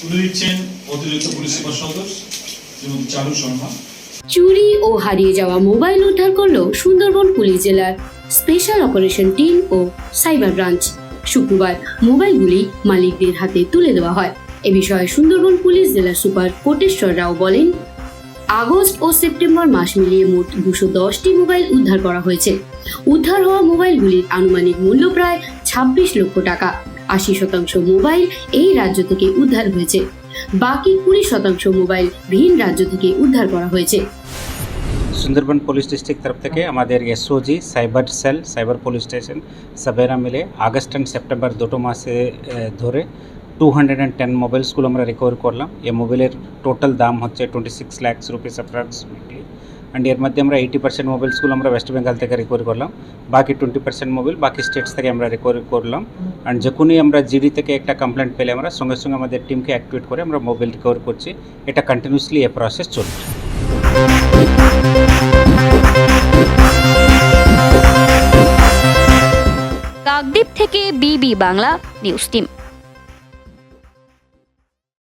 তুলে দিচ্ছেন অতিরিক্ত পুলিশ সুপার সদস্য চারু শর্মা চুরি ও হারিয়ে যাওয়া মোবাইল উদ্ধার করল সুন্দরবন পুলিশ জেলার স্পেশাল অপারেশন টিম ও সাইবার ব্রাঞ্চ। শুক্রবার মোবাইলগুলি মালিকদের হাতে তুলে দেওয়া হয়। এ বিষয়ে সুন্দরবন পুলিশ জেলা সুপার কোটেশ্বর রাও বলেন আগস্ট ও সেপ্টেম্বর মাস মিলিয়ে মোট দুশো দশটি মোবাইল উদ্ধার করা হয়েছে। উদ্ধার হওয়া মোবাইলগুলির আনুমানিক মূল্য প্রায় ছাব্বিশ লক্ষ টাকা। আশি শতাংশ মোবাইল এই রাজ্য থেকে উদ্ধার হয়েছে। বাকি কুড়ি শতাংশ মোবাইল ভিন রাজ্য থেকে উদ্ধার করা হয়েছে। সুন্দরবন পুলিশ ডিস্ট্রিক্ট তরফ থেকে আমাদের SOG cyber cell cyber police station সবেরা মিলে আগস্ট অ্যান্ড সেপ্টেম্বর দুটো মাসে ধরে টু হান্ড্রেড অ্যান্ড টেন মোবাইলসগুলো আমরা রিকভার করলাম। এই মোবাইলের টোটাল দাম হচ্ছে twenty six lakhs rupees approximately and এর মধ্যে আমরা এইটি পার্সেন্ট মোবাইলসগুলো আমরা ওয়েস্ট বেঙ্গল থেকে রিকভার করলাম। বাকি টোয়েন্টি পার্সেন্ট মোবাইল বাকি স্টেটস থেকে আমরা রিকভার করলাম। অ্যান্ড যখনই আমরা জিডি থেকে একটা কমপ্লেন্ট পেলে আমরা সঙ্গে সঙ্গে আমাদের টিমকে অ্যাক্টিভেট করে আমরা মোবাইল রিকভার করছি। এটা কন্টিনিউসলি এ প্রসেস চলছে। কাকদ্বীপ থেকে বিবি বাংলা নিউজ টিম